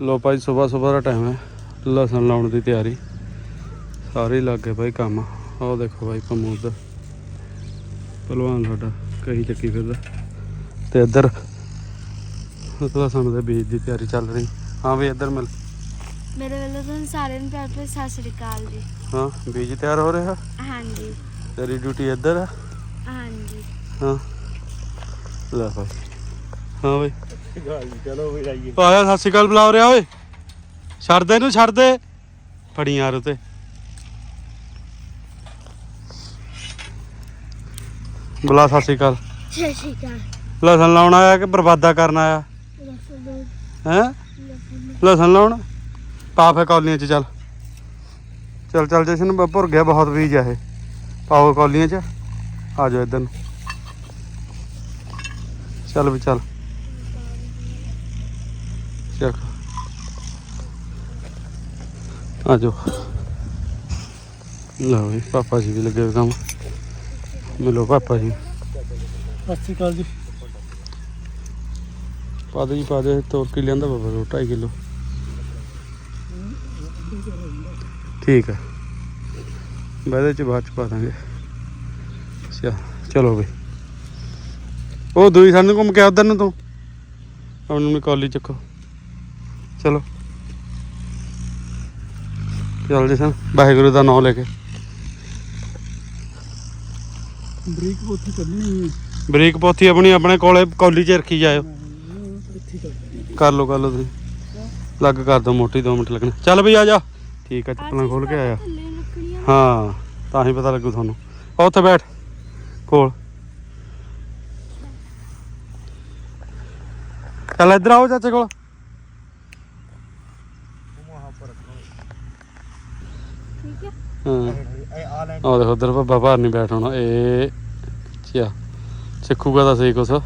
ਲੋ ਭਾਈ ਸਵੇਰ ਸਵੇਰ ਦਾ ਟਾਈਮ ਹੈ। ਲਸਣ ਲਾਉਣ ਦੀ ਤਿਆਰੀ। ਸਾਰੇ ਲੱਗ ਭਾਈ ਕੰਮ। ਆਹ ਦੇਖੋ ਭਾਈ ਪੰਮੂ ਉੱਧਰ ਪਹਿਲਵਾਨ ਸਾਡਾ ਕਹੀ ਚੱਕੀ ਫਿਰਦਾ। ਤੇ ਇੱਧਰ ਲਸਣ ਦੇ ਬੀਜ ਦੀ ਤਿਆਰੀ ਚੱਲ ਰਹੀ। ਹਾਂ ਵੀ ਇੱਧਰ ਮਿਲ। ਮੇਰੇ ਵੱਲੋਂ ਤੁਹਾਨੂੰ ਸਾਰਿਆਂ ਨੂੰ ਪਿਆਰ ਭਰੀ ਸਤਿ ਸ੍ਰੀ ਅਕਾਲ ਜੀ। ਹਾਂ ਬੀਜ ਤਿਆਰ ਹੋ ਰਿਹਾ? ਹਾਂਜੀ। ਤੇਰੀ ਡਿਊਟੀ ਇੱਧਰ ਆ? ਹਾਂਜੀ। ਹਾਂ। ਲੈ ਭਾਈ। ਹਾਂ ਬਈ ਚਲੋ ਵੀ ਜਾਈਏ। ਆਇਆ ਸਤਿ ਸ਼੍ਰੀ ਅਕਾਲ ਬੁਲਾ ਰਿਹਾ ਓਏ। ਛੱਡ ਦੇ ਇਹਨੂੰ ਛੱਡ ਦੇ। ਫੜੀ ਯਾਰ ਉਤੇ। ਬੁਲਾ ਸਤਿ ਸ਼੍ਰੀ ਅਕਾਲ। ਸਤਿ ਸ਼੍ਰੀ ਅਕਾਲ। ਲਸਣ ਲਾਉਣ ਆਇਆ ਕਿ ਬਰਬਾਦਾ ਕਰਨ ਆਇਆ? ਹੈ? ਲਸਣ ਲਾਉਣ? ਪਾ ਫੇ ਕੌਲੀਆਂ ਚ ਚੱਲ। ਚੱਲ ਚੱਲ ਜਸ਼ਨ ਭੁਰ ਗਿਆ ਬਹੁਤ ਬੀਜ ਆ ਇਹ। ਪਾਓ ਕੌਲੀਆਂ ਚ। ਆ ਜਾਓ ਇੱਧਰ ਨੂੰ। ਚੱਲ ਵੀ ਚੱਲ। ਚੱਕ। ਆ ਜਾਓ ਲਓ ਵੀ ਪਾਪਾ ਜੀ ਵੀ ਲੱਗੇ ਹੋਏ ਕੰਮ। ਮਿਲੋ ਪਾਪਾ ਜੀ। ਸਤਿ ਸ਼੍ਰੀ ਅਕਾਲ ਜੀ। ਪਾ ਦੇ ਜੀ ਪਾ ਦੇ। ਤੋਰ ਕੇ ਲਿਆਂਦਾ ਬਾਬਾ ਰੋ 2.5 ਕਿਲੋ। ਠੀਕ ਹੈ ਬਾਅਦ ਚ ਬਾਅਦ ਚ ਪਾ ਦਾਂਗੇ। ਅੱਛਾ ਚਲੋ ਬਈ। ਉਹ ਦੂਈ ਸਾਨੂੰ ਘੁੰਮ ਕੇ ਉਧਰ ਨੂੰ ਤੂੰ। ਉਹਨੂੰ ਵੀ ਕਾਲੀ ਚੱਕੋ। ਚਲੋ। ਚੱਲ ਜੀ ਸਨ ਵਾਹਿਗੁਰੂ ਦਾ ਨਾਮ ਲੈ ਕੇ। ਬ੍ਰੇਕ ਉੱਥੇ ਕੱਢਣੀ ਹੈ। ਬਰੀਕ ਪੋਥੀ ਆਪਣੀ ਆਪਣੇ ਕੋਲੇ ਕੌਲੀ 'ਚ ਰੱਖੀ ਜਾਇਓ। ਕਰ ਲਓ ਕਰ ਲਓ ਤੁਸੀਂ। ਲੱਗ ਕਰ ਦੋ ਮੋਟੀ 2 ਮਿੰਟ ਲੱਗਣੇ। ਚੱਲ ਬਈ ਆ ਜਾ। ਠੀਕ ਆ ਚੱਪਲਾਂ ਖੋਲ ਕੇ ਆਇਆ। ਹਾਂ ਤਾਂ ਹੀ ਪਤਾ ਲੱਗੂ ਤੁਹਾਨੂੰ। ਆ ਉੱਥੇ ਬੈਠ। ਕੋਲ ਚੱਲ ਇੱਧਰ ਆਓ ਚਾਚੇ ਕੋਲ ਠੀਕ ਹੈ ਹਾਂ ਇਹ ਆ ਲੈ ਆ ਦੇਖੋ ਉਧਰ ਬੱਬਾ ਭਾਰ ਨਹੀਂ ਬੈਠ ਹੋਣਾ ਇਹ ਚਿਆ ਸਿੱਖੂਗਾ ਤਾਂ ਸਹੀ ਕੁਛ। ਆਹ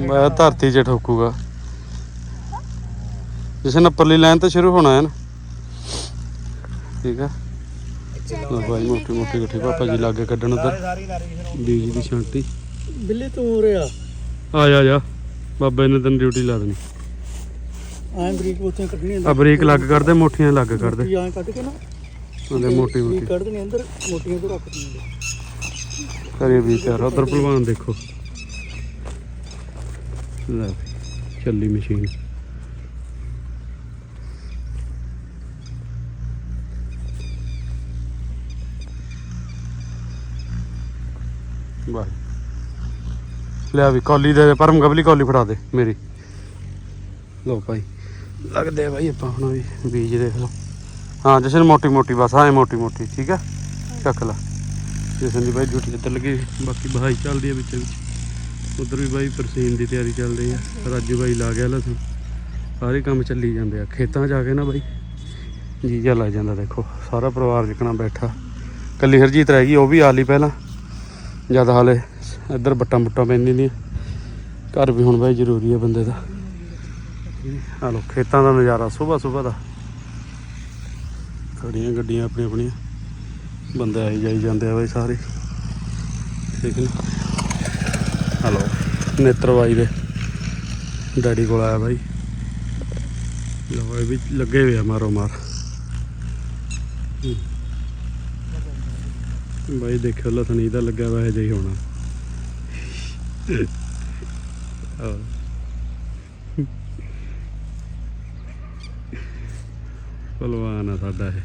ਮੈਂ ਧਰਤੀ 'ਚ ਠੋਕੂਗਾ। ਜਿਸ ਨੇ ਉੱਪਰਲੀ ਲਾਈਨ ਤੋਂ ਸ਼ੁਰੂ ਹੋਣਾ ਹੈ ਨਾ। ਠੀਕ ਆ। ਲਓ ਭਾਈ ਮੋਟੀ ਮੋਟੀ ਗੱਠੀ ਪਾਪਾ ਜੀ ਲਾਗੇ ਕੱਢਣ ਉਧਰ। ਲਾ ਬੀਜ ਦੀ ਛਾਂਟੀ। ਬਿੱਲੀ ਤੂੰ ਰਿਆ ਆ। ਜਾ ਜਾ। ਬਾਬੇ ਨੇ ਤੈਨੂੰ ਡਿਊਟੀ ਲਾ ਦੇਣੀ। ਐਂ ਬ੍ਰੇਕ ਉੱਥੇ ਕੱਢਣੀ ਆ ਬ੍ਰੇਕ ਲੱਗ ਕਰਦੇ ਮੋਟੀਆਂ ਲੱਗ ਕਰਦੇ। ਐਂ ਕੱਢ ਕੇ ਨਾ ਉਹਦੇ ਮੋਟੀ ਬ੍ਰੇਕ ਮੋਟੀ। ਕੱਢ ਦੇਣੀ ਅੰਦਰ ਮੋਟੀਆਂ ਤੋਂ ਰੱਖ ਦੇਣੀ ਕਰੇ ਵੀ ਤਿਆਰ ਉਧਰ ਪਹਿਲਵਾਨ ਦੇਖੋ। ਲੈ ਵੀ, ਚੱਲੀ ਮਸ਼ੀਨ। ਬਾਈ ਲੈ ਵੀ ਕੌਲੀ ਦੇ ਦੇ, ਪਰਮ ਗਬਲੀ ਕੌਲੀ ਫੜਾ ਦੇ ਮੇਰੀ। ਲੋ ਭਾਈ। ਲੱਗਦੇ ਆ ਭਾਈ ਆਪਾਂ ਹੁਣ ਵੀ। ਬੀਜ ਦੇਖ ਲਓ। ਹਾਂ, ਜਸ਼ਨ ਮੋਟੀ ਮੋਟੀ ਬਸ, ਹਾਂ ਮੋਟੀ ਮੋਟੀ, ਠੀਕ ਹੈ ਚੱਕ ਲਾ। ਜਸ਼ਨ ਦੀ ਬਾਈ ਡਿਊਟੀ ਇੱਧਰ ਲੱਗੀ, ਬਾਕੀ ਬਹਾਈ ਚੱਲਦੀ ਹੈ ਵਿੱਚ ਵਿੱਚ। ਉਧਰ ਵੀ ਬਾਈ ਪਰਸੀਨ ਦੀ ਤਿਆਰੀ ਚੱਲ ਰਹੀ ਆ। ਰਾਜੂ ਬਾਈ ਲਾ ਗਿਆ ਲਸਣ। ਸਾਰੇ ਕੰਮ ਚੱਲੀ ਜਾਂਦੇ ਆ। ਖੇਤਾਂ ਜਾ ਕੇ ਨਾ ਬਾਈ। ਜੀਜਾ ਲੱਗ ਜਾਂਦਾ, ਦੇਖੋ। ਸਾਰਾ ਪਰਿਵਾਰ ਜਿਕਣਾ ਬੈਠਾ। ਕੱਲੀ ਹਰਜੀਤ ਰਹਿ ਗਈ, ਉਹ ਵੀ ਆ ਲਈ ਪਹਿਲਾਂ। ਜਦ ਹਾਲੇ ਇੱਧਰ ਬੱਟਾਂ ਬੁੱਟਾਂ ਪੈਂਦੀਆਂ ਨਹੀਂ ਘਰ ਵੀ ਹੁਣ ਬਾਈ ਜ਼ਰੂਰੀ ਹੈ ਬੰਦੇ ਦਾ। ਆ ਲੋ ਖੇਤਾਂ ਦਾ ਨਜ਼ਾਰਾ, ਸਵੇਰ ਸਵੇਰ ਦਾ। ਖੜੀਆਂ ਗੱਡੀਆਂ ਆਪਣੀਆਂ ਆਪਣੀਆਂ। ਬੰਦੇ ਆਈ ਜਾਈ ਜਾਂਦੇ ਆ ਬਾਈ ਸਾਰੇ। ਠੀਕ ਨੇ? ਹਲੋ ਨੇਤਰ ਬਾਈ ਦੇ ਡੈਡੀ ਕੋਲ ਆਇਆ ਬਾਈ। ਲੋ ਇਹ ਵੀ ਲੱਗੇ ਹੋਏ ਆ ਮਾਰੋ ਮਾਰ। ਬਾਈ ਦੇਖਿਓ ਲਸਣੀ ਦਾ ਲੱਗਿਆ ਵਾ ਇਹ ਜਿਹੀ ਹੋਣਾ। ਆਹ। ਭਲਵਾਨ ਆ ਸਾਡਾ ਇਹ।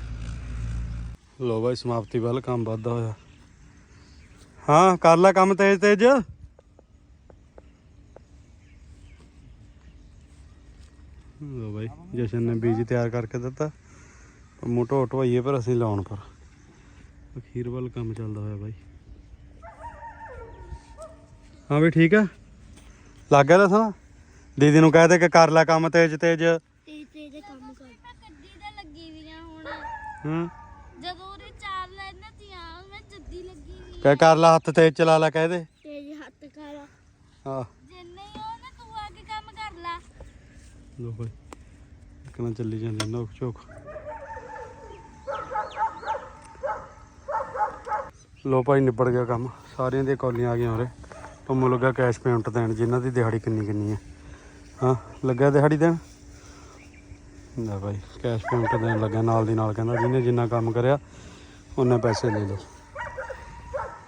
ਲੋ ਬਾਈ ਸਮਾਪਤੀ ਵੱਲ ਕੰਮ ਵੱਧਦਾ ਹੋਇਆ। ਹਾਂ ਕਰ ਲੈ ਕੰਮ ਤੇਜ ਤੇਜ। ਲੋ ਬਾਈ ਜਸ਼ਨ ਨੇ ਬੀਜ ਤਿਆਰ ਕਰਕੇ ਦਿੱਤਾ। ਮੋਟੋ ਢਵਾਈਏ ਪਰ ਅਸੀਂ ਲਾਉਣ ਪਰ। ਅਖੀਰ ਵੱਲ ਕੰਮ ਚੱਲਦਾ ਹੋਇਆ ਬਾਈ। ਹਾਂ ਵੀ ਠੀਕ ਆ? ਲੱਗ ਗਿਆ ਦੱਸਣਾ ਦੀਦੀ ਨੂੰ ਕਹਿ ਦੇ ਕਿ ਕਰ ਲੈ ਕੰਮ ਤੇਜ ਤੇਜ। ਤੇ ਤੇ ਦੇ ਕੰਮ ਕਰ ਗੱਡੀ ਤੇ ਲੱਗੀ ਵੀ ਆ ਹੁਣ ਹੂੰ। ਜਦੋਂ ਉਹਦੇ ਚਾਰ ਲੈਣਾ ਤੀਆਂ ਮੈਂ ਜੱਦੀ ਲੱਗੀ ਵੀ ਕਹਿ ਕਰ ਲੈ ਹੱਥ ਤੇਜ ਚਲਾ ਲੈ ਕਹਿ ਦੇ। ਤੇਜ ਹੱਥ ਕਰ। ਹਾਂ ਜਿੰਨੇ ਹੀ ਹੋ ਨਾ ਤੂੰ ਆ ਕੇ ਕੰਮ ਕਰ ਲੈ। ਲੋ ਭਾਈ ਚੱਲੀ ਜਾਂਦੀ ਨੋਕ ਝੋਕ। ਲੋ ਭਾਈ ਨਿਬੜ ਗਿਆ ਕੰਮ। ਸਾਰਿਆਂ ਦੀਆਂ ਕੌਲੀਆਂ ਆ ਗਈਆਂ ਉਰੇ। ਪੰਮੂ ਲੱਗਾ ਕੈਸ਼ ਪੇਮੈਂਟ ਦੇਣ ਜਿਨ੍ਹਾਂ ਦੀ ਦਿਹਾੜੀ ਕਿੰਨੀ ਕਿੰਨੀ ਹੈ ਹਾਂ ਲੱਗਿਆ ਦਿਹਾੜੀ ਦੇਣ? ਲੈ ਭਾਈ ਕੈਸ਼ ਪੇਮੈਂਟ ਦੇਣ ਲੱਗਿਆ, ਨਾਲ ਦੀ ਨਾਲ ਕਹਿੰਦਾ ਜਿਹਨੇ ਜਿੰਨਾ ਕੰਮ ਕਰਿਆ, ਉਹਨੇ ਪੈਸੇ ਲੈ ਲਓ।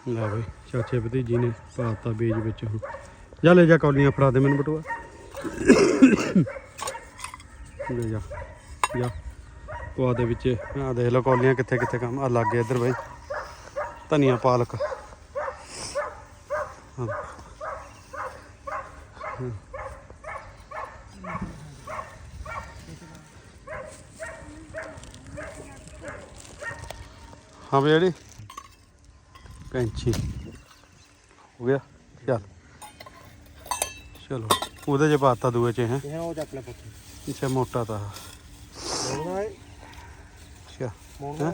ਲੈ ਭਾਈ ਚਾਚੇ ਭਤੀਜੀ ਨੇ ਪਾਤਾ ਬੀਜ ਵਿੱਚ ਹੁਣ ਜਾ ਲੈ ਜਾ ਕੌਲੀਆਂ ਫੜਾ ਦੇ ਮੈਨੂੰ ਬਟੂਆ। ਲੈ ਜਾ ਜਾ। ਪਵਾ ਦੇ ਵਿੱਚ ਆ ਦੇਖ ਲਓ ਕੌਲੀਆਂ ਕਿੱਥੇ ਕਿੱਥੇ ਕੰਮ ਆ ਲੱਗ ਗਿਆ ਇੱਧਰ ਬਾਈ। ਧਨੀਆ ਪਾਲਕ। ਹਾਂ। ਹਾਂ ਵੀ ਜਿਹੜੀ ਕੈਂਚੀ। ਹੋ ਗਿਆ ਚੱਲ। ਚਲੋ ਉਹਦੇ ਚ ਪਾਤਾ ਦੂਏ ਚ ਹੈ ਇਹ ਉਹ ਚੱਕ ਲੈ ਪੁੱਤ। ਅੱਛਾ ਮੋਟਾ ਤਾਂ। ਮੋੜਨਾ ਹੈ। ਅੱਛਾ ਮੋੜਨਾ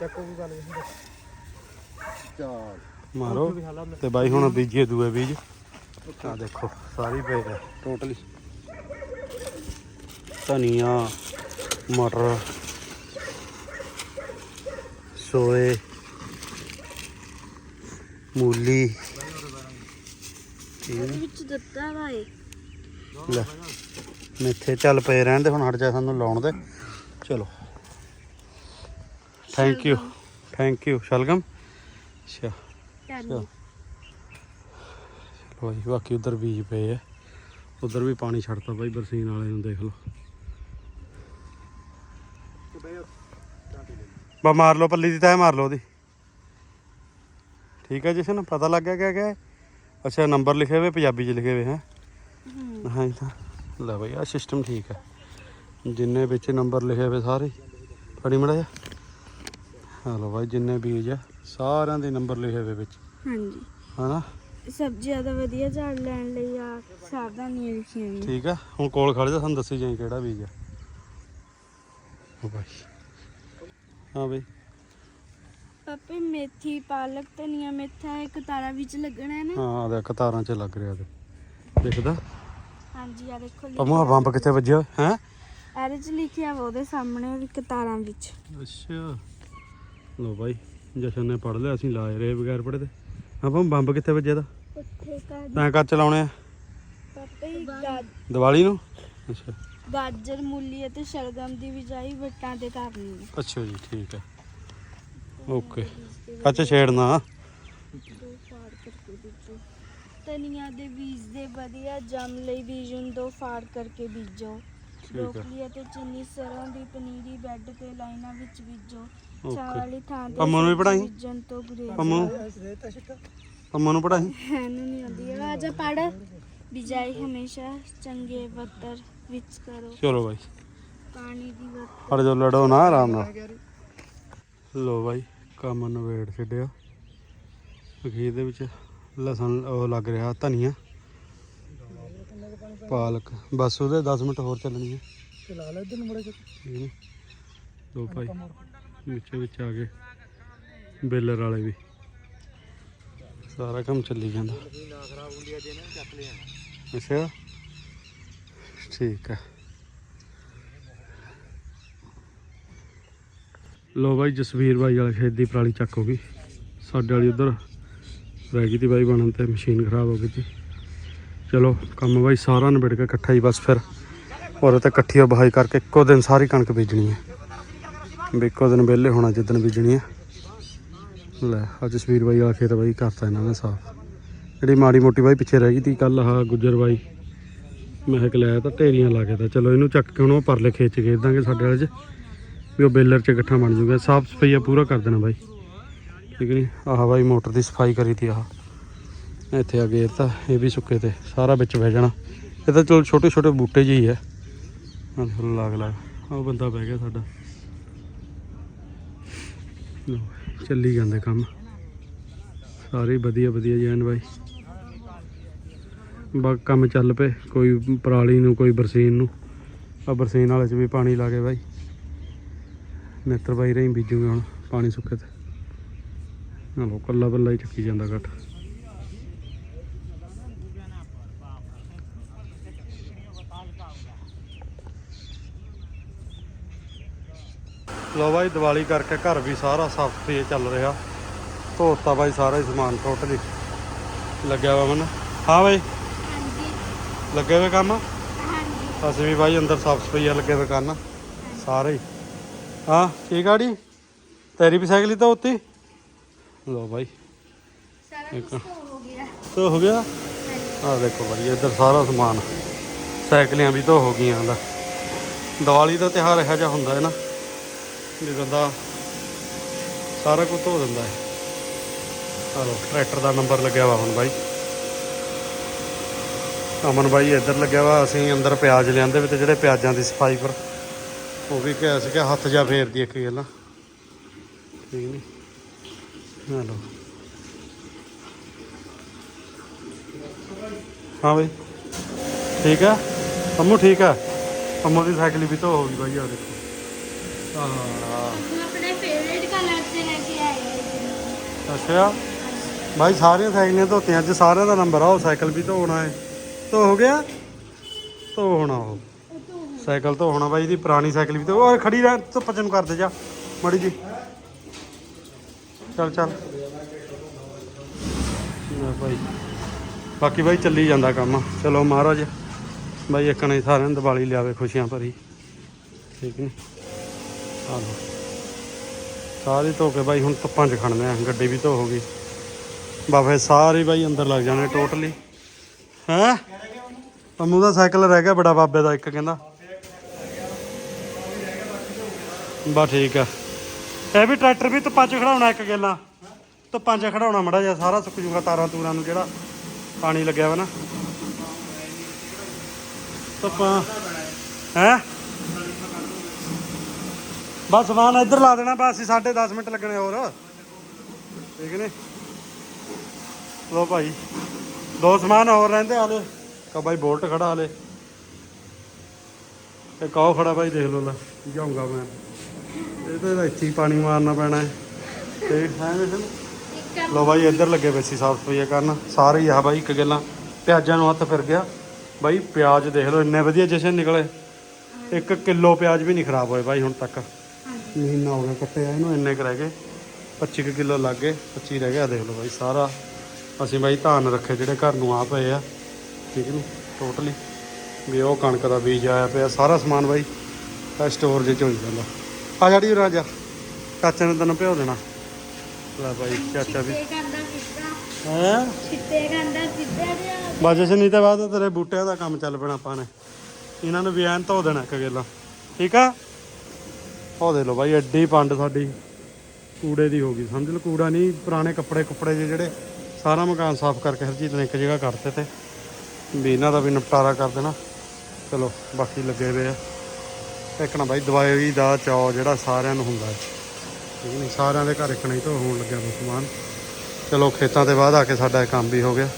ਚੱਕੋ ਵੀ ਗੱਲ ਨਹੀਂ। ਚਾਲ। ਮਾਰੋ। ਤੇ ਬਾਈ ਹੁਣ ਬੀਜੀਏ ਦੂਏ ਬੀਜ। ਆ ਦੇਖੋ ਸਾਰੀ ਪਏ ਹੈ ਟੋਟਲੀ ਧਨੀਆ ਮਟਰ। ਸੋਏ ਮੂਲੀ। ਵਿੱਚ ਦਿੱਤਾ ਇਹ। ਲੈ ਮੇਥੇ ਚੱਲ ਪਏ ਰਹਿਣ ਦੇ ਹੁਣ ਹਟ ਜਾ ਸਾਨੂੰ ਲਾਉਣ ਦੇ। ਚਲੋ। ਥੈਂਕ ਯੂ ਥੈਂਕ ਯੂ ਸ਼ਲਗਮ। ਅੱਛਾ ਚਲੋ। ਭਾਈ ਬਾਕੀ ਉਧਰ ਬੀਜ ਪਏ ਆ। ਉਧਰ ਵੀ ਪਾਣੀ ਛੱਡਤਾ ਬਾਈ ਬਰਸੀਨ ਵਾਲੇ ਨੂੰ ਦੇਖ ਲਓ। ਬਾ ਮਾਰ ਲਓ ਪੱਲੀ ਦੀ ਤੈ ਮਾਰ ਲਓ ਉਹਦੀ। ਠੀਕ ਹੈ ਜਸ਼ਨ ਪਤਾ ਲੱਗ ਗਿਆ ਕਿਆ ਕਿਆ ਹੈ? ਅੱਛਾ ਨੰਬਰ ਲਿਖੇ ਹੋਏ ਪੰਜਾਬੀ ਚ ਲਿਖੇ ਹੋਏ ਹੈ। ਹਾਂ ਇਹ ਤਾਂ ਲੈ ਬਈ ਆ ਸਿਸਟਮ ਠੀਕ ਹੈ। ਜਿੰਨੇ ਵਿੱਚ ਨੰਬਰ ਲਿਖੇ ਹੋਏ ਸਾਰੇ। ਫੜੀ ਮੜਾ ਜਾ ਹਲੋ ਬਾਈ ਜਿੰਨੇ ਬੀਜ ਆ ਸਾਰਿਆਂ ਦੇ ਨੰਬਰ ਲਿਖੇ ਹੋਏ ਵਿੱਚ। ਹਾਂਜੀ। ਹਨਾ? ਸਬਜ਼ੀਆਂ ਦਾ ਵਧੀਆ ਝਾੜ ਲੈਣ ਲਈ ਆ ਸਾਵਧਾਨੀਆਂ ਲਿਖੀਆਂ ਹੋਈਆਂ ਠੀਕ ਆ ਹੁਣ ਕੋਲ ਖੜੇ ਤਾਂ ਸਾਨੂੰ ਦੱਸੀ ਜਾਈ ਕਿਹੜਾ ਬੀਜ ਆ ਉਹ ਬਾਈ। ਹਾਂ ਬਈ। ਪਾਪੇ ਮੇਥੀ ਪਾਲਕ ਧਨੀਆ ਮੇਥਾ ਇਹ ਕਤਾਰਾਂ ਵਿੱਚ ਲੱਗਣਾ ਹੈ ਨਾ? ਹਾਂ ਦੇਖ ਤਾਰਾਂ 'ਚ ਲੱਗ ਰਿਹਾ ਤੇ। ਦਿਖਦਾ। ਹਾਂਜੀ ਆ ਦੇਖੋ ਪਮਾ ਬੰਬ ਕਿੱਥੇ ਵੱਜਿਆ? ਹੈ? ਇਹਦੇ ਚ ਲਿਖਿਆ ਵਾ ਉਹਦੇ ਸਾਹਮਣੇ ਵੀ ਕਤਾਰਾਂ ਵਿੱਚ। ਅੱਛਾ। ਲੋ ਬਾਈ ਜਸ਼ਨ ਨੇ ਪੜ ਲਿਆ ਅਸੀਂ ਲਾਏ ਰਹੇ ਬਗੈਰ ਪੜੇ ਤੇ। ਆਪਾਂ ਬੰਬ ਕਿੱਥੇ ਵੱਜਿਆ ਦਾ ਉੱਥੇ ਕਾ ਤੈਂ ਕਦ ਚਲਾਉਣੇ ਆ? ਪਾਪੇ ਗਾ- ਦੀਵਾਲੀ ਨੂੰ? ਅੱਛਾ। ਗਾਜਰ ਮੂਲੀ ਅਤੇ ਸ਼ਲਗਮ ਦੀ ਬਿਜਾਈ ਵੱਟਾਂ ਤੇ ਕਰਨੀ ਹੈ। ਅੱਛਾ ਜੀ ਠੀਕ ਹੈ। ਓਕੇ। ਕੱਚ ਛੇੜਨਾ। ਦੋ ਫਾੜ ਕਰਕੇ ਬੀਜੋ। ਧਨੀਆ ਦੇ ਬੀਜ ਦੇ ਵਧੀਆ ਜੰਮ ਲਈ ਬੀਜ ਨੂੰ ਦੋ ਫਾੜ ਕਰਕੇ ਬੀਜੋ। ਠੀਕ ਹੈ। ਬਰੋਕਲੀ ਅਤੇ ਚੀਨੀ ਸਰੋਂ ਦੀ ਪਨੀਰੀ ਬੈੱਡ ਤੇ ਲਾਈਨਾਂ ਵਿੱਚ ਬੀਜੋ। ਛਾਂ ਵਾਲੀ ਥਾਂ ਤੇ ਪੰਮੂ ਨੂੰ ਵੀ ਸਬਜ਼ੀ ਪੜ੍ਹਾਈ? ਬੀਜਣ ਤੋਂ ਗੁਰੇਜ਼ ਪੰਮੂ ਰੇਤਾ ਛਿੱਟਾ ਅੰਮਾ ਨੂੰ ਪੜਾਈ ਇਹਨੂੰ ਨਹੀਂ ਆਉਂਦੀ। ਆਜਾ ਪੜ। ਬਿਜਾਈ ਹਮੇਸ਼ਾ ਚੰਗੇ ਬੱਤਰ ਵਿੱਚ ਕਰੋ। ਚਲੋ ਬਾਈ। ਪਾਣੀ ਦੀ ਵਰਤੋਂ ਹਟ ਜਾ ਲੜੋ ਨਾ ਆਰਾਮ ਨਾਲ। ਲੋ ਬਾਈ ਕੰਮ ਨਵੇੜ ਛੱਡਿਆ। ਅਖੀਰ ਦੇ ਵਿੱਚ ਲਸਣ ਉਹ ਲੱਗ ਰਿਹਾ ਧਨੀਆ। ਪਾਲਕ। ਬਸ ਉਹਦੇ 10 ਮਿੰਟ ਹੋਰ ਚੱਲਣੀ ਹੈ। ਚਲਾ ਲੈ ਇਧਰ ਨੂੰ ਮੜਾ ਠੀਕ ਨੀ? ਲੋ ਭਾਈ ਵਿੱਚ ਵਿੱਚ ਆ ਗਏ। ਬੇਲਰ ਵਾਲੇ ਵੀ। ਸਾਰਾ ਕੰਮ ਚੱਲੀ ਜਾਂਦਾ। ਨਾ ਖਰਾਬ ਹੁੰਦੀ ਆ ਜੇ ਇਹਨਾਂ ਚੱਕ ਲਿਆ ਅੱਛਾ। ਠੀਕ ਹੈ ਲੋ ਬਾਈ, ਜਸਵੀਰ ਬਾਈ ਵਾਲੇ ਖੇਤ ਦੀ ਪਰਾਲੀ ਚੱਕ ਹੋ ਗਈ। ਸਾਡੇ ਵਾਲੀ ਉਧਰ ਰਹਿ ਗਈ ਤੀ ਬਾਈ, ਬਣਨ ਤੇ ਮਸ਼ੀਨ ਖਰਾਬ ਹੋ ਗਈ ਤੀ। ਚਲੋ, ਕੰਮ ਬਾਈ ਸਾਰਾ ਨਿਬੜ ਕੇ ਇਕੱਠਾ ਹੀ ਬਸ ਫਿਰ। ਔਰ ਤੇ ਇਕੱਠੀ ਬਹਾਈ ਕਰਕੇ ਇੱਕੋ ਦਿਨ ਸਾਰੀ ਕਣਕ ਬੀਜਣੀ ਹੈ ਵੀ ਇੱਕੋ ਦਿਨ ਵਿਹਲੇ ਹੋਣਾ ਜਿੱਦਣ ਬੀਜਣੀ ਹੈ ਲੈ ਅੱਜ ਜਸਵੀਰ ਬਾਈ ਵਾਲਾ ਖੇਤ ਬਾਈ ਕਰਤਾ ਇਹਨਾਂ ਨੇ ਸਾਫ਼। ਜਿਹੜੀ ਮਾੜੀ ਮੋਟੀ ਬਾਈ ਪਿੱਛੇ ਰਹਿ ਗਈ ਤੀ ਕੱਲ ਆਹ ਗੁੱਜਰ ਬਾਈ। ਮੈਂ ਕਿਹਾ ਲਾਇਆ ਤਾਂ ਢੇਰੀਆਂ ਲਾ ਕੇ ਤਾਂ ਚਲੋ ਇਹਨੂੰ ਚੱਕ ਕੇ ਹੁਣ ਉਹ ਪਰਲੇ ਖੇਤ ਚ ਗੇਰ ਦਾਂਗੇ ਸਾਡੇ ਵਾਲੇ ਚ, ਵੀ ਉਹ ਬੇਲਰ ਚ ਇਕੱਠਾ ਬਣ ਜੂਗਾ ਸਾਫ਼ ਸਫਾਈਆ ਪੂਰਾ ਕਰ ਦੇਣਾ ਬਾਈ। ਠੀਕ ਨਹੀਂ ਆਹ ਬਾਈ ਮੋਟਰ ਦੀ ਸਫ਼ਾਈ ਕਰੀ ਤੀ ਆਹ। ਇੱਥੇ ਆ ਗੇਰ ਤਾਂ ਇਹ ਵੀ ਸੁੱਕੇ ਤੇ, ਸਾਰਾ ਵਿੱਚ ਬਹਿ ਜਾਣਾ। ਇਹ ਤਾਂ ਚਲੋ ਛੋਟੇ ਛੋਟੇ ਬੂਟੇ ਜਿਹੀ ਹੈ ਆਹ ਦੇਖੋ ਲਾਗ ਲਾਗ ਉਹ ਬੰਦਾ ਬਹਿ ਗਿਆ ਸਾਡਾ। ਚੱਲੀ ਜਾਂਦੇ ਕੰਮ। ਸਾਰੇ ਵਧੀਆ ਵਧੀਆ ਜੈਨ ਬਾਈ। ਬਾ ਕੰਮ ਚੱਲ ਪਏ, ਕੋਈ ਪਰਾਲੀ ਨੂੰ, ਕੋਈ ਬਰਸੀਨ ਨੂੰ। ਆ ਬਰਸੀਨ ਵਾਲੇ ਚ ਵੀ ਪਾਣੀ ਲਾ ਕੇ ਬਾਈ। ਨੇਤਰ ਬਾਈ ਰਹੀ ਬੀਜੂਗੇ ਹੁਣ, ਪਾਣੀ ਸੁੱਕੇ ਤੇ। ਹਲੋ ਕੱਲਾ ਬੱਲਾ ਹੀ ਚੱਕੀ ਜਾਂਦਾ ਘਟ। ਲੋ ਬਾਈ, ਦੀਵਾਲੀ ਕਰਕੇ ਘਰ ਵੀ ਸਾਰਾ ਸਾਫ਼ ਸਫ਼ਾਈ ਚੱਲ ਰਿਹਾ। ਧੋਤਾ ਬਾਈ ਸਾਰਾ ਹੀ ਸਮਾਨ ਟੋਟਲੀ ਲੱਗਿਆ ਵਾ ਮਨ। ਹਾਂ ਬਾਈ। ਲੱਗੇ ਹੋਏ ਕੰਮ ਅਸੀਂ ਵੀ ਬਾਈ ਅੰਦਰ ਸਾਫ਼ ਸਫ਼ਾਈ ਲੱਗੇ ਹੋਏ ਕਰਨ ਸਾਰੇ ਹੀ। ਹਾਂ ਕੀ ਗਾੜੀ? ਤੇਰੀ ਵੀ ਸਾਈਕਲ ਹੀ ਤਾਂ ਉੱਤੀ? ਲੋ ਬਾਈ। ਸਾਰਾ। ਕੁਝ ਹੋ ਗਿਆ। ਤੋ ਹੋ ਗਿਆ? ਆ ਦੇਖੋ ਬਾਈ ਇੱਧਰ ਸਾਰਾ ਸਮਾਨ। ਸਾਈਕਲੀਆਂ ਵੀ ਧੋ ਹੋ ਗਈਆਂ ਦਾ। ਦੀਵਾਲੀ ਦਾ ਤਿਉਹਾਰ ਇਹੋ ਜਿਹਾ ਹੁੰਦਾ ਹੈ ਨਾ ਵੀ ਬੰਦਾ ਸਾਰਾ ਕੁਝ ਧੋ ਦਿੰਦਾ ਹੈ। ਹਲੋ ਟਰੈਕਟਰ ਦਾ ਨੰਬਰ ਲੱਗਿਆ ਵਾ ਹੁਣ ਬਾਈ। ਅਮਨ ਬਾਈ ਇੱਧਰ ਲੱਗਿਆ ਵਾ ਅਸੀਂ ਅੰਦਰ ਪਿਆਜ਼ ਲਿਆਂਦੇ ਵੀ ਤੇ ਜਿਹੜੇ ਪਿਆਜ਼ਾਂ ਦੀ ਸਫ਼ਾਈ ਪਰ ਉਹ ਵੀ ਕਿਹਾ ਸੀਗਾ ਹੱਥ ਜਾ ਫੇਰਦੀ ਇੱਕ ਗੱਲ ਠੀਕ ਨਹੀਂ ਹਲੋ। ਹਾਂ ਬਈ। ਠੀਕ ਆ? ਅੰਮੂ ਠੀਕ ਆ? ਅੰਮੂ ਦੀ ਸਾਈਕਲ ਵੀ ਧੋ ਹੋ ਬਾਈ ਆ ਦੇਖੋ। ਹਾਂ। ਆਪਣੇ ਫੇਵਰੇਟ ਕਲਰ ਤੇ ਲੈ ਕੇ ਆਏ ਅੱਛਾ। ਬਾਈ ਸਾਰੀਆਂ ਸਾਈਕਲਾਂ ਧੋਤੀਆਂ ਅੱਜ ਸਾਰਿਆਂ ਦਾ ਨੰਬਰ ਆ ਉਹ ਸਾਈਕਲ ਵੀ ਧੋਣਾ ਹੈ। ਧੋ ਹੋ ਗਿਆ। ਧੋ ਹੋਣਾ ਉਹ। ਸਾਈਕਲ ਧੋ ਹੋਣਾ ਬਾਈ ਦੀ, ਪੁਰਾਣੀ ਸਾਈਕਲ ਵੀ ਧੋ। ਓਏ ਖੜੀ ਰਹਿ, ਧੁੱਪ ਚ ਨੂੰ ਕਰ ਦੇ ਜਾ। ਮੜੀ ਜੀ। ਚੱਲ ਚੱਲ। ਲੈ ਬਾਈ। ਬਾਕੀ ਬਾਈ ਚੱਲੀ ਜਾਂਦਾ ਕੰਮ। ਚਲੋ ਮਹਾਰਾਜ। ਬਾਈ ਇੱਕ ਨੇ ਸਾਰਿਆਂ ਨੂੰ ਦੀਵਾਲੀ ਲਿਆਵੇ ਖੁਸ਼ੀਆਂ ਭਰੀ। ਠੀਕ ਨਹੀਂ ਆ ਲਓ। ਸਾਰੇ ਧੋ ਕੇ ਬਾਈ ਹੁਣ ਧੁੱਪਾਂ 'ਚ ਖੜਨੇ ਆ। ਗੱਡੀ ਵੀ ਧੋ ਹੋ ਗਈ। ਬਾਫੇ ਸਾਰੇ ਬਾਈ ਅੰਦਰ ਲੱਗ ਜਾਣੇ ਟੋਟਲੀ। ਹੈ? ਪੰਮੂ ਦਾ ਸਾਈਕਲ ਰਹਿ ਗਿਆ ਬੜਾ ਬਾਬੇ ਦਾ ਇੱਕ ਕਹਿੰਦਾ। ਬਾ ਠੀਕ ਆ। ਇਹ ਵੀ ਟਰੈਕਟਰ ਵੀ ਧੁੱਪਾਂ 'ਚ ਖੜਾਉਣਾ ਇੱਕ ਗੱਲਾਂ। ਧੁੱਪਾਂ 'ਚ ਖੜਾਉਣਾ ਮੜਾ ਜਿਹਾ ਸਾਰਾ ਸੁੱਕ ਜੂਗਾ ਤਾਰਾਂ ਤੂਰਾਂ ਨੂੰ ਜਿਹੜਾ ਪਾਣੀ ਲੱਗਿਆ ਵਾ ਨਾ। ਧੁੱਪਾਂ ਹੈ? ਬਸ ਸਮਾਨ ਇੱਧਰ ਲਾ ਦੇਣਾ, ਬਸ ਅਸੀਂ 10.5 ਮਿੰਟ ਲੱਗਣੇ ਹੋਰ। ਠੀਕ ਨੇ? ਲੋ ਭਾਈ, ਦੋ ਸਮਾਨ ਹੋਰ ਰਹਿੰਦੇ ਆਲੇ ਕਾ ਬਾਈ ਬੋਲਟ ਖੜਾ ਹਾਲੇ। ਇਹ ਕਾਹ ਖੜਾ ਬਾਈ ਦੇਖ ਲਓ ਲੈ। ਜਾਊਂਗਾ ਮੈਂ। ਇਹ ਤਾਂ ਇੱਥੇ ਹੀ ਪਾਣੀ ਮਾਰਨਾ ਪੈਣਾ ਹੈ। ਤੇ ਹੈ ਮਿਸ਼ਨ ਲੋ ਬਾਈ ਇੱਧਰ ਲੱਗੇ ਪਏ ਸੀ ਸਾਫ਼ ਸਫ਼ਾਈ ਕਰਨ। ਸਾਰੇ ਹੀ ਆ ਬਾਈ ਇੱਕ ਗੱਲਾਂ। ਪਿਆਜ਼ਾਂ ਨੂੰ ਹੱਥ ਫਿਰ ਗਿਆ। ਬਾਈ ਪਿਆਜ਼ ਦੇਖ ਲਓ ਇੰਨੇ ਵਧੀਆ ਜਸ਼ਨ ਨਿਕਲੇ। ਇੱਕ ਕਿਲੋ ਪਿਆਜ਼ ਵੀ ਨਹੀਂ ਖਰਾਬ ਹੋਏ ਬਾਈ ਹੁਣ ਤੱਕ। ਮਹੀਨਾ ਹੋ ਗਿਆ ਕੱਟਿਆ ਇਹਨੂੰ ਇੰਨੇ ਕੁ ਰਹਿ ਗਏ। 25 ਕਿਲੋ ਲੱਗ ਗਏ 25 ਰਹਿ ਗਿਆ ਦੇਖ ਲਓ ਬਾਈ ਸਾਰਾ। ਅਸੀਂ ਬਾਈ ਧਾਨ ਰੱਖੇ ਜਿਹੜੇ ਘਰ ਨੂੰ ਆ ਪਏ ਆ। ਠੀਕ ਨਹੀਂ ਟੋਟਲੀ ਵੀ ਉਹ ਕਣਕ ਦਾ ਬੀਜ ਆਇਆ ਪਿਆ ਸਾਰਾ ਸਮਾਨ ਬਾਈ ਇਹ ਸਟੋਰ ਜੇ ਚ ਜਾਂਦਾ। ਆ ਜਾੜੀ ਰਾਜਾ ਚਾਚਾ ਨੇ ਤੈਨੂੰ ਭਿਓ ਦੇਣਾ। ਲੈ ਬਾਈ ਚਾਚਾ ਵੀ ਹੈ? ਛਿੱਟੇ ਗੰਦਾ ਸਿੱਧਾ ਜਿਹਾ ਬਾਜਸ ਨਹੀਂ ਤਾਂ ਬਾਅਦ ਤੇਰੇ ਬੂਟਿਆਂ ਦਾ ਕੰਮ ਚੱਲ ਪੈਣਾ ਆਪਾਂ ਨੇ। ਇਹਨਾਂ ਨੂੰ ਬਿਆਨ ਧੋ ਦੇਣਾ ਇੱਕ ਗੇਲਾ। ਠੀਕ ਆ? ਹੋ ਦੇ ਲੋ ਬਾਈ ਐਡੀ ਪੰਡ ਸਾਡੀ। ਕੂੜੇ ਦੀ ਹੋ ਗਈ ਸਮਝ ਲਓ ਕੂੜਾ ਨਹੀਂ ਪੁਰਾਣੇ ਕੱਪੜੇ ਕੁੱਪੜੇ ਜਿਹੜੇ ਸਾਰਾ ਮਕਾਨ ਸਾਫ਼ ਕਰਕੇ ਹਰਜੀਤ ਨੇ ਇੱਕ ਜਗ੍ਹਾ ਕਰਤੇ ਤੇ। ਵੀ ਇਹਨਾਂ ਦਾ ਵੀ ਨਿਪਟਾਰਾ ਕਰ ਦੇਣਾ। ਚਲੋ, ਬਾਕੀ ਲੱਗੇ ਹੋਏ ਆ। ਇੱਕ ਨਾ ਬਾਈ, ਦਵਾਈ ਦਾ ਚਾਅ ਜਿਹੜਾ ਸਾਰਿਆਂ ਨੂੰ ਹੁੰਦਾ ਹੈ ਠੀਕ ਨਹੀਂ, ਸਾਰਿਆਂ ਦੇ ਘਰ ਇੱਕ ਨਹੀਂ ਧੋ ਹੋਣ ਲੱਗਿਆ ਸਮਾਨ। ਚਲੋ, ਖੇਤਾਂ 'ਤੇ ਬਾਅਦ ਆ ਕੇ ਸਾਡਾ ਇਹ ਕੰਮ ਵੀ ਹੋ ਗਿਆ।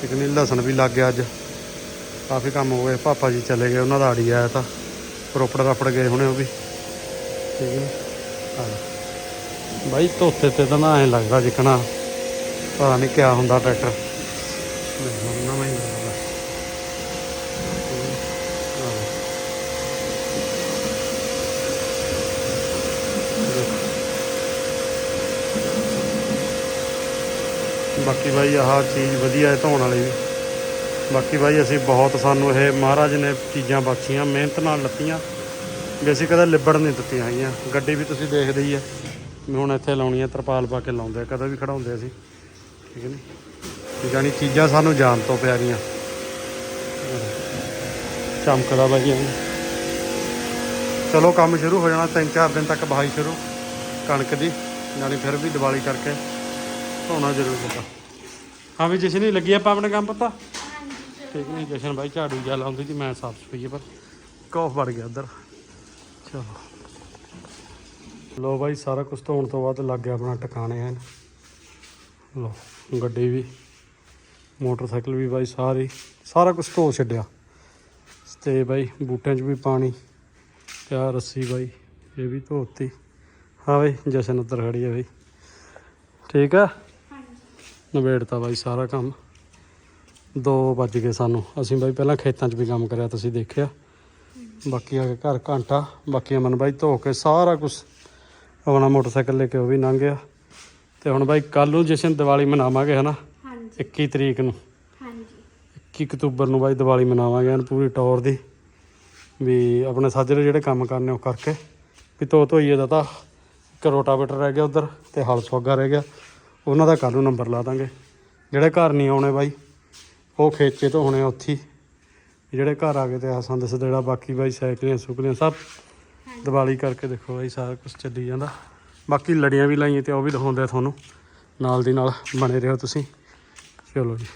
ਠੀਕ ਨਹੀਂ ਲਸਣ ਵੀ ਲੱਗ ਗਿਆ ਅੱਜ। ਕਾਫੀ ਕੰਮ ਹੋ ਗਏ। ਪਾਪਾ ਜੀ ਚਲੇ ਗਏ, ਉਹਨਾਂ ਦਾ ਆੜੀ ਆਇਆ ਤਾਂ। ਰੋਪੜ ਰਪੜ ਗਏ ਹੁਣੇ ਉਹ ਵੀ। ਠੀਕ ਹੈ ਹਾਂ ਬਾਈ, ਧੋਤੇ ਤੇ ਤਾਂ ਨਾ ਐ ਲੱਗਦਾ ਜਿਕਣਾ। ਪਤਾ ਨਹੀਂ ਕਿਆ ਹੁੰਦਾ ਟਰੈਕਟਰ। ਨਵਾਂ ਹੀ ਲੱਗਦਾ ਬਾਕੀ ਬਾਈ ਆਹ ਚੀਜ਼ ਵਧੀਆ ਹੈ ਧੋਣ ਵਾਲੀ ਵੀ। ਬਾਕੀ ਬਾਈ ਅਸੀਂ ਬਹੁਤ ਸਾਨੂੰ ਇਹ ਮਹਾਰਾਜ ਨੇ ਚੀਜ਼ਾਂ ਬਖਸ਼ੀਆਂ, ਮਿਹਨਤ ਨਾਲ ਲੱਤੀਆਂ। ਵੀ ਅਸੀਂ ਕਦੇ ਲਿਬੜ ਨਹੀਂ ਦਿੱਤੀਆਂ ਹੈਗੀਆਂ। ਗੱਡੀ ਵੀ ਤੁਸੀਂ ਦੇਖਦੇ ਹੀ ਆ। ਹੁਣ ਇੱਥੇ ਲਾਉਣੀ ਆ, ਤਰਪਾਲ ਪਾ ਕੇ ਲਾਉਂਦੇ ਕਦੇ ਵੀ ਖੜਾਉਂਦੇ ਅਸੀਂ। ਠੀਕ ਹੈ ਨੀ? ਜਾਣੀ ਚੀਜ਼ਾਂ ਸਾਨੂੰ ਜਾਣ ਤੋਂ ਪਿਆਰੀਆਂ। ਚਮਕਦਾ ਬਾਈ ਐਨ। ਚਲੋ ਕੰਮ ਸ਼ੁਰੂ ਹੋ ਜਾਣਾ, ਤਿੰਨ ਚਾਰ ਦਿਨ ਤੱਕ ਬਹਾਈ ਸ਼ੁਰੂ। ਕਣਕ ਦੀ ਜਾਣੀ ਫਿਰ ਵੀ ਦੀਵਾਲੀ ਕਰਕੇ ਧੋਣਾ ਜ਼ਰੂਰ ਹੁੰਦਾ। ਹਾਂ ਵੀ ਜਸ਼ਨ ਹੀ ਲੱਗੀ ਆਪਾਂ ਆਪਣੇ ਕੰਮ ਪਤਾ? ਠੀਕ ਨਹੀਂ ਜਸ਼ਨ ਬਾਈ ਝਾੜੂ ਜਾ ਲਾਉਂਦੀ ਸੀ ਮੈਂ ਸਾਫ਼ ਸਫ਼ਾਈ ਪਰ ਕੌਫ ਵੜ ਗਿਆ ਉਧਰ। ਚਲੋ। ਲੋ ਬਾਈ ਸਾਰਾ ਕੁਝ ਧੋਣ ਤੋਂ ਬਾਅਦ ਲੱਗ ਗਿਆ ਆਪਣਾ ਟਿਕਾਣੇ ਹਨ ਲੋ ਗੱਡੀ ਵੀ ਮੋਟਰਸਾਈਕਲ ਵੀ ਬਾਈ ਸਾਰੀ ਸਾਰਾ ਕੁਝ ਧੋ ਛੱਡਿਆ। ਤੇ ਬਾਈ ਬੂਟਿਆਂ 'ਚ ਵੀ ਪਾਣੀ ਤੇ ਆਹ ਰੱਸੀ ਬਾਈ ਇਹ ਵੀ ਧੋਤੀ। ਹਾਂ ਬਾਈ ਜਸ਼ਨ ਉੱਧਰ ਖੜੀ ਹੈ ਬਾਈ। ਠੀਕ ਆ? ਨਵੇੜਤਾ ਬਾਈ ਸਾਰਾ ਕੰਮ। ਦੋ ਵੱਜ ਗਏ ਸਾਨੂੰ। ਅਸੀਂ ਬਾਈ ਪਹਿਲਾਂ ਖੇਤਾਂ 'ਚ ਵੀ ਕੰਮ ਕਰਿਆ ਤੁਸੀਂ ਦੇਖਿਆ। ਬਾਕੀ ਆ ਕੇ ਘਰ ਘੰਟਾ ਬਾਕੀ ਅਮਨ ਬਾਈ ਧੋ ਕੇ ਸਾਰਾ ਕੁਝ ਆਪਣਾ ਮੋਟਰਸਾਈਕਲ ਲੈ ਕੇ ਉਹ ਵੀ ਲੰਘ ਗਿਆ ਤੇ ਹੁਣ ਬਾਈ ਕੱਲ ਨੂੰ ਜਿਸ ਦਿਨ ਦੀਵਾਲੀ ਮਨਾਵਾਂਗੇ ਹਨਾ? ਹਾਂਜੀ। 21 ਤਰੀਕ ਨੂੰ। ਹਾਂਜੀ। 21 ਅਕਤੂਬਰ ਨੂੰ ਬਾਈ ਦੀਵਾਲੀ ਮਨਾਵਾਂਗੇ ਹਨ ਪੂਰੀ ਟੌਰ ਦੀ। ਵੀ ਆਪਣੇ ਸਾਜਰੇ ਜਿਹੜੇ ਕੰਮ ਕਰਨੇ ਉਹ ਕਰਕੇ। ਵੀ ਧੋ ਧੋਈਏ ਦਾ ਤਾਂ। ਇੱਕ ਰੋਟਾ ਰੋਟਾਵੇਟਰ ਰਹਿ ਗਿਆ ਉਧਰ ਤੇ ਹਲ ਸੋਗਾ ਰਹਿ ਗਿਆ। ਉਹਨਾਂ ਦਾ ਕੱਲ ਨੂੰ ਨੰਬਰ ਲਾ ਦਾਂਗੇ। ਜਿਹੜੇ ਘਰ ਨਹੀਂ ਆਉਣੇ ਬਾਈ ਉਹ ਖੇਚੇ ਤੋਂ ਹੋਣੇ ਉੱਥੇ। ਜਿਹੜੇ ਘਰ ਆ ਗਏ ਤੇ ਆ ਸੰਦ ਸਦੇੜਾ ਬਾਕੀ ਬਾਈ ਸਾਈਕਲੀਆਂ ਸੁਕਲੀਆਂ ਸਭ ਦੀਵਾਲੀ ਕਰਕੇ ਦੇਖੋ ਬਾਈ ਸਾਰਾ ਕੁਝ ਚੱਲੀ ਜਾਂਦਾ। ਬਾਕੀ ਲੜੀਆਂ ਵੀ ਲਾਈਆਂ ਤੇ ਉਹ ਵੀ ਦਿਖਾਉਂਦੇ ਆ ਤੁਹਾਨੂੰ। ਨਾਲ ਦੀ ਨਾਲ ਬਣੇ ਰਹੋ ਤੁਸੀਂ। ਚਲੋ ਜੀ।